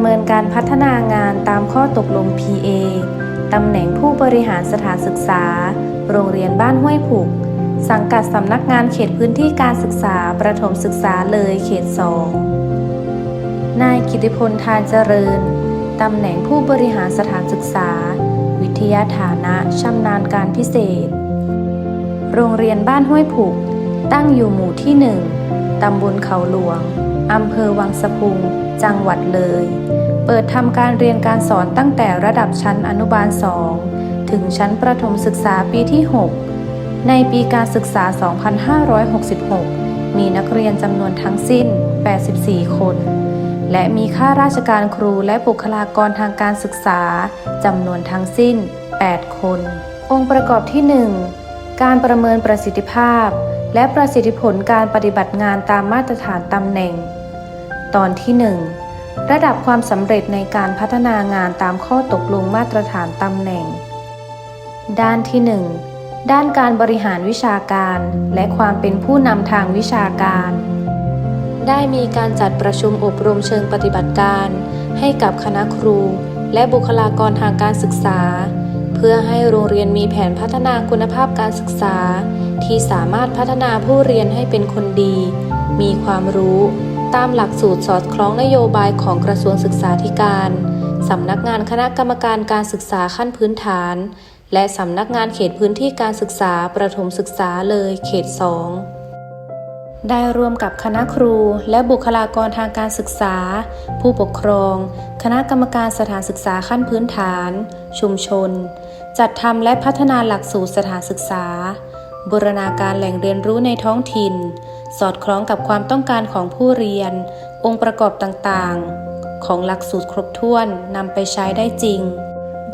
ประเมินการพัฒนางานตามข้อตกลง PA ตำแหน่งผู้บริหารสถานศึกษา โรงเรียนบ้านห้วยผูก สังกัดสำนักงานเขตพื้นที่การศึกษา ประถมศึกษาเลยเขต 2 นายกิติพลทานเจริญ ตำแหน่งผู้บริหารสถานศึกษา วิทยาฐานะชำนาญการพิเศษ โรงเรียนบ้านห้วยผูก ตั้งอยู่หมู่ที่ 1 ตำบลเขาหลวง อำเภอวังสะพุง จังหวัดเลย เปิดทำการเรียนการสอนตั้งแต่ระดับชั้นอนุบาล 2 ถึงชั้นประถมศึกษาปีที่ 6 ในปีการศึกษา 2566 มีนักเรียนจำนวนทั้งสิ้น 84 คน และมีข้าราชการครูและบุคลากรทางการศึกษาจำนวนทั้งสิ้น 8 คน องค์ประกอบที่ 1 การประเมินประสิทธิภาพ และประสิทธิผลการปฏิบัติงานตามมาตรฐานตำแหน่ง ตอนที่ 1 ระดับความสำเร็จในการพัฒนางานตามข้อตกลงมาตรฐานตำแหน่ง ด้านที่ 1 ด้านการบริหารวิชาการ และความเป็นผู้นำทางวิชาการ ได้มีการจัดประชุมอบรมเชิงปฏิบัติการ ให้กับคณะครู และบุคลากรทางการศึกษา พื่อให้โรงเรียนมีแผนพัฒนาคุณภาพการศึกษา ที่สามารถพัฒนาผู้เรียนให้เป็นคนดี มีความรู้ ตามหลักสูตรสอดคล้องนโยบายของกระทรวงศึกษาธิการสำนักงานคณะกรรมการการศึกษาขั้นพื้นฐาน และสำนักงานเขตพื้นที่การศึกษาประถมศึกษาเลยเขต 2ได้ร่วมกับคณะครูและบุคลากรทางการศึกษา ผู้ปกครอง คณะกรรมการสถานศึกษาขั้นพื้นฐาน ชุมชน จัดทำและพัฒนาหลักสูตรสถานศึกษา บูรณาการแหล่งเรียนรู้ในท้องถิ่น สอดคล้องกับความต้องการของผู้เรียน องค์ประกอบต่างๆ ของหลักสูตรครบถ้วนนำไปใช้ได้จริง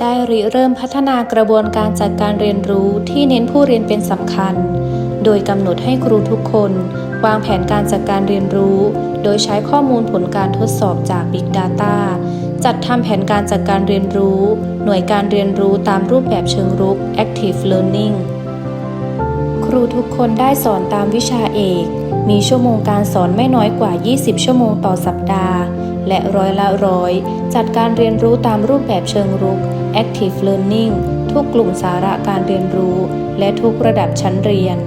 ได้ริเริ่มพัฒนากระบวนการจัดการเรียนรู้ที่เน้นผู้เรียนเป็นสำคัญ โดยกำหนดให้ครูทุกคน วางแผนการจัดการเรียนรู้ โดยใช้ข้อมูลผลการทดสอบจาก Big Data จัดทำแผนการจัดการเรียนรู้ หน่วยการเรียนรู้ตามรูปแบบเชิงรุก Active Learning ครูทุกคนได้สอนตามวิชาเอก มีชั่วโมงการสอนไม่น้อยกว่า 20 ชั่วโมงต่อสัปดาห์ และร้อยละร้อย จัดการเรียนรู้ตามรูปแบบเชิงรุก Active Learning ทุกกลุ่มสาระการเรียนรู้ และทุกระดับชั้นเรียน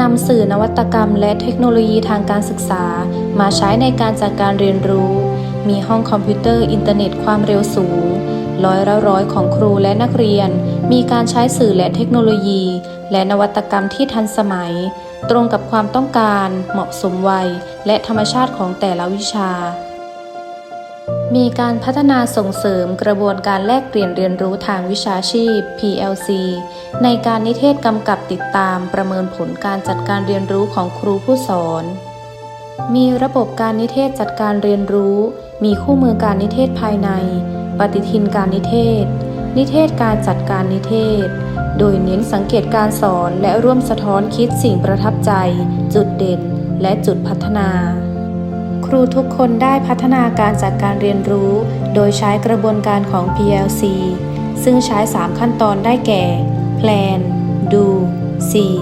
นำสื่อนวัตกรรมและเทคโนโลยีทางการศึกษา มาใช้ในการจัดการเรียนรู้ มีห้องคอมพิวเตอร์อินเทอร์เน็ตความเร็วสูง ร้อยละร้อยของครูและนักเรียน มีการใช้สื่อและเทคโนโลยี และนวัตกรรมที่ทันสมัย ตรงกับความต้องการเหมาะสมวัย และธรรมชาติของแต่ละวิชา มีการพัฒนาส่งเสริมกระบวนการแลกเปลี่ยนเรียนรู้ทางวิชาชีพ PLC ในการนิเทศกำกับติดตามประเมินผลการจัดการเรียนรู้ของครูผู้สอน มีระบบการนิเทศจัดการเรียนรู้ มีคู่มือการนิเทศภายใน ปฏิทินการนิเทศ นิเทศการจัดการนิเทศ โดยเน้นสังเกตการสอนและร่วมสะท้อนคิดสิ่งประทับใจ จุดเด่น และจุดพัฒนา ครูทุกคนได้พัฒนาการจัดการเรียนรู้ โดยใช้กระบวนการของ PLC ซึ่งใช้ 3 ขั้นตอนได้แก่ Plan Do See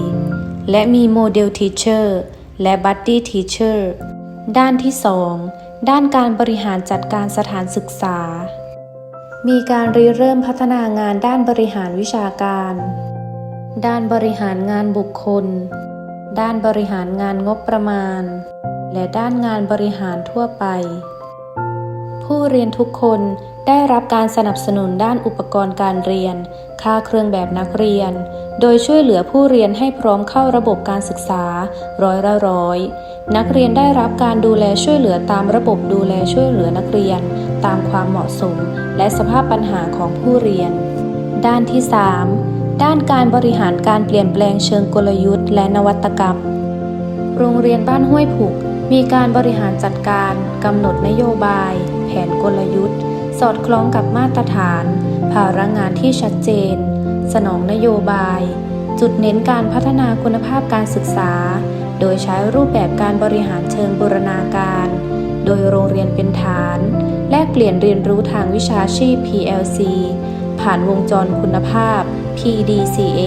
และมี Model Teacher และบัตตี้ทีเชอร์ด้านที่ 2 ด้านการบริหารจัดการสถานศึกษา มีการริเริ่มพัฒนางานด้านบริหารวิชาการ ด้านบริหารงานบุคคล ด้านบริหารงานงบประมาณ และด้านงานบริหารทั่วไป ผู้เรียนทุกคนได้รับการสนับสนุนด้านอุปกรณ์การเรียน ค่าเครื่องแบบนักเรียน โดยช่วยเหลือผู้เรียนให้พร้อมเข้าระบบการศึกษาร้อยละร้อย นักเรียนได้รับการดูแลช่วยเหลือตามระบบดูแลช่วยเหลือนักเรียน ตามความเหมาะสม และสภาพปัญหาของผู้เรียน ด้านที่ 3 ด้านการบริหารการเปลี่ยนแปลงเชิงกลยุทธ์ และนวัตกรรม โรงเรียนบ้านห้วยผูกมีการบริหารจัดการกำหนดนโยบาย แผนกลยุทธ์ สอดคล้องกับมาตรฐาน ภาระงานที่ชัดเจน สนองนโยบาย จุดเน้นการพัฒนาคุณภาพการศึกษา โดยใช้รูปแบบการบริหารเชิงบูรณาการ โดยโรงเรียนเป็นฐาน แลกเปลี่ยนเรียนรู้ทางวิชาชีพ PLC ผ่านวงจรคุณภาพ PDCA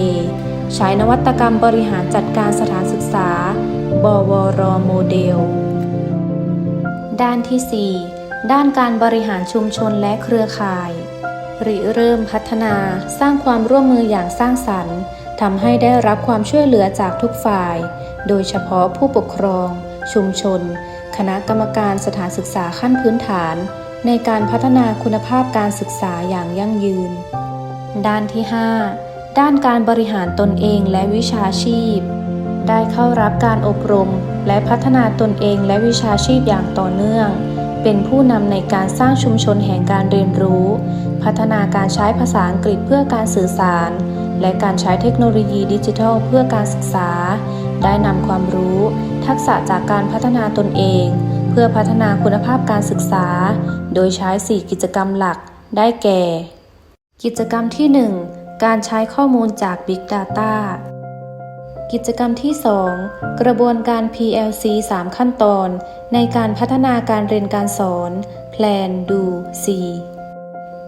ใช้นวัตกรรมบริหารจัดการสถานศึกษา บวร โมเดล ด้านที่ 4 ด้านการบริหารชุมชนและเครือข่ายริเริ่มพัฒนาสร้างความร่วมมืออย่างสร้างสรรค์ทำให้ได้รับความช่วยเหลือจากทุกฝ่าย โดยเฉพาะผู้ปกครอง ชุมชน คณะกรรมการสถานศึกษาขั้นพื้นฐาน ในการพัฒนาคุณภาพการศึกษาอย่างยั่งยืน ด้านที่ 5 ด้านการบริหารตนเองและวิชาชีพ ได้เข้ารับการอบรมและพัฒนาตนเองและวิชาชีพอย่างต่อเนื่อง เป็นผู้นำในการสร้างชุมชนแห่งการเรียนรู้ พัฒนาการใช้ภาษาอังกฤษเพื่อการสื่อสาร และการใช้เทคโนโลยีดิจิทัลเพื่อการศึกษา ได้นำความรู้ ทักษะจากการพัฒนาตนเอง เพื่อพัฒนาคุณภาพการศึกษา โดยใช้ 4 กิจกรรมหลัก ได้แก่ กิจกรรมที่ 1 การใช้ข้อมูลจาก Big Data กิจกรรมที่ 2 กระบวนการ PLC 3 ขั้นตอน ในการพัฒนาการเรียนการสอน Plan Do See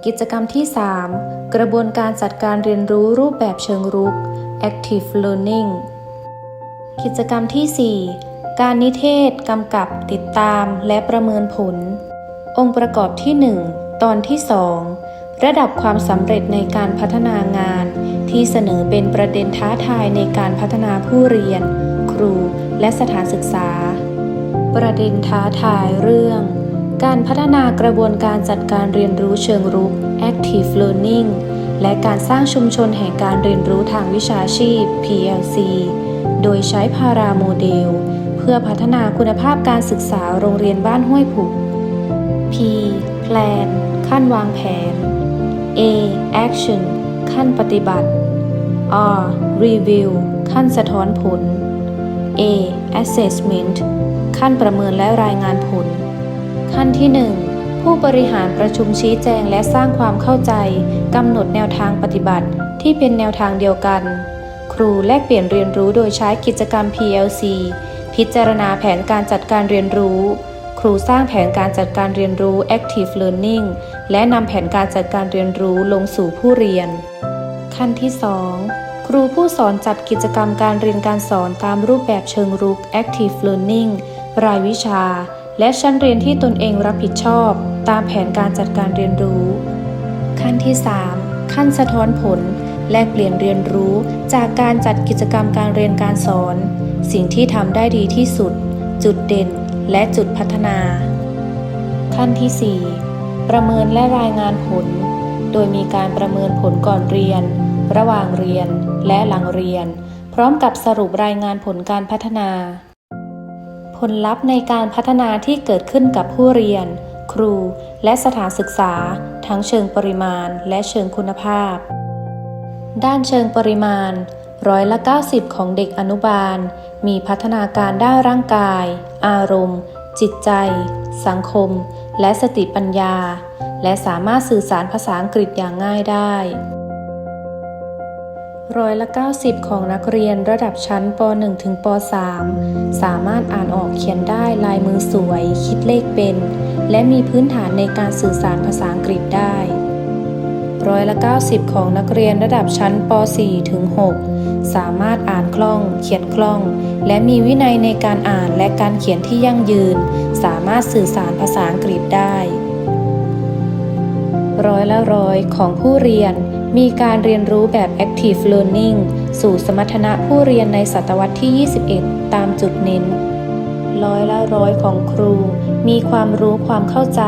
กิจกรรมที่ 3 กระบวนการจัดการเรียนรู้รูปแบบเชิงรุก Active Learning กิจกรรมที่ 4 การนิเทศ กำกับ ติดตาม และประเมินผล องค์ประกอบที่ 1 ตอนที่ 2 ระดับความสำเร็จในการพัฒนางาน ที่เสนอเป็นประเด็นท้าทายในการพัฒนาผู้เรียน ครูและสถานศึกษา ประเด็นท้าทายเรื่อง การพัฒนากระบวนการจัดการเรียนรู้เชิงรุก Active Learning และการสร้างชุมชนแห่งการเรียนรู้ทางวิชาชีพ PLC โดยใช้พาราโมเดล เพื่อพัฒนาคุณภาพการศึกษาโรงเรียนบ้านห้วยผุ P Plan ขั้นวางแผน A Action ขั้นปฏิบัติ R Review ขั้นสะท้อนผล A Assessment ขั้นประเมินและรายงานผล ขั้นที่ 1 ผู้บริหารประชุมชี้แจงและสร้างความเข้าใจกำหนดแนวทางปฏิบัติที่เป็นแนวทางเดียวกัน ครูแลกเปลี่ยนเรียนรู้โดยใช้กิจกรรม PLC พิจารณาแผนการจัดการเรียนรู้ ครูสร้างแผนการจัดการเรียนรู้ Active Learning และนำแผนการจัดการเรียนรู้ลงสู่ผู้เรียน ขั้นที่ 2 ครูผู้สอนจัดกิจกรรมการเรียนการสอนตามรูปแบบเชิงรุก Active Learning รายวิชา และชั้นเรียนที่ตนเองรับผิดชอบ ตามแผนการจัดการเรียนรู้ ขั้นที่ 3 ขั้นสะท้อนผล แลกเปลี่ยนเรียนรู้จากการจัดกิจกรรมการเรียนการสอน สิ่งที่ทำได้ดีที่สุด จุดเด่น และจุดพัฒนา ขั้นที่ 4 ประเมินและรายงานผล โดยมีการประเมินผลก่อนเรียน ระหว่างเรียนและหลังเรียน พร้อมกับสรุปรายงานผลการพัฒนา ผลลัพธ์ในการพัฒนาที่เกิดขึ้นกับผู้เรียน ครู และสถานศึกษา ทั้งเชิงปริมาณและเชิงคุณภาพ ด้านเชิงปริมาณร้อยละ 90 ของเด็กอนุบาล มีพัฒนาการด้านร่างกาย อารมณ์ จิตใจ สังคม และสติปัญญา และสามารถสื่อสารภาษาอังกฤษอย่างง่ายได้ ร้อยละ 90 ของนักเรียนระดับชั้นป .1 ถึงป .3 สามารถอ่านออกเขียนได้ลายมือสวย คิดเลขเป็น และมีพื้นฐานในการสื่อสารภาษาอังกฤษได้ร้อยละ 90 ของนักเรียนระดับชั้นป .4 ถึง 6 สามารถอ่านคล่อง เขียนคล่อง และมีวินัยในการอ่านและการเขียนที่ยั่งยืน สามารถสื่อสารภาษาอังกฤษได้ ร้อยละร้อยของผู้เรียน มีการเรียนรู้แบบ Active Learning สู่สมรรถนะผู้เรียนในศตวรรษที่ 21 ตามจุดเน้น ร้อยละร้อยของครู มีความรู้ความเข้าใจ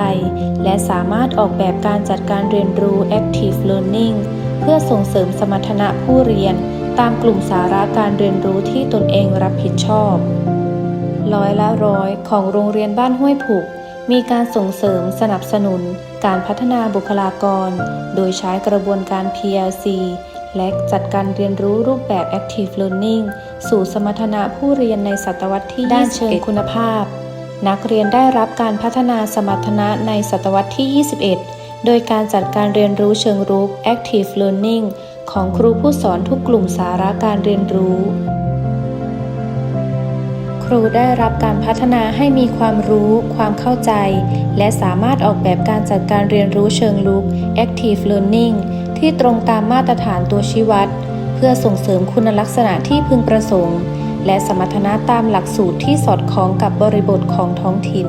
และสามารถออกแบบการจัดการเรียนรู้ Active Learning เพื่อส่งเสริมสมรรถนะผู้เรียน ตามกลุ่มสาระการเรียนรู้ที่ตนเองรับผิดชอบ ร้อยละร้อยของโรงเรียนบ้านห้วยผุก มีการส่งเสริมสนับสนุนการพัฒนาบุคลากร โดยใช้กระบวนการ PLC และจัดการเรียนรู้รูปแบบ Active Learning สู่สมรรถนะผู้เรียนในศตวรรษที่ ด้านเชิงคุณภาพ นักเรียนได้รับการพัฒนาสมรรถนะในศตวรรษที่ 21 โดยการจัดการเรียนรู้เชิงรุก Active Learning ของครูผู้สอนทุกกลุ่มสาระการเรียนรู้ ครูได้รับการพัฒนาให้มีความรู้ ความเข้าใจ และสามารถออกแบบการจัดการเรียนรู้เชิงลุก Active Learning ที่ตรงตามมาตรฐานตัวชี้วัด เพื่อส่งเสริมคุณลักษณะที่พึงประสงค์ และสมรรถนะตามหลักสูตรที่สอดคล้องกับบริบทของท้องถิ่น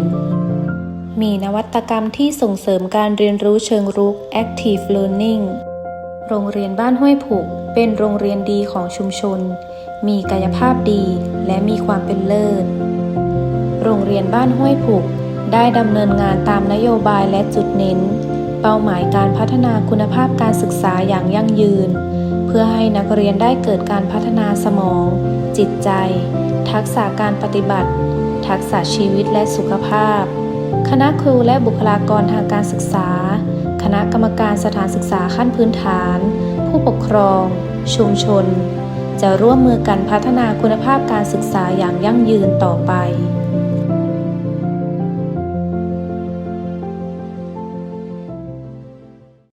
มีนวัตกรรมที่ส่งเสริมการเรียนรู้เชิงรุก Active Learning โรงเรียนบ้านห้วยผูก เป็นโรงเรียนดีของชุมชน มีกายภาพดีและมีความเป็นเลิศ โรงเรียนบ้านห้วยผูกได้ดำเนินงานตามนโยบายและจุดเน้น เป้าหมายการพัฒนาคุณภาพการศึกษาอย่างยั่งยืน เพื่อให้นักเรียนได้เกิดการพัฒนาสมอง จิตใจ ทักษะการปฏิบัติ ทักษะชีวิตและสุขภาพ คณะครูและบุคลากรทางการศึกษา คณะกรรมการสถานศึกษาขั้นพื้นฐาน ผู้ปกครอง ชุมชน จะร่วมมือกันพัฒนาคุณภาพการศึกษาอย่างยั่งยืนต่อไป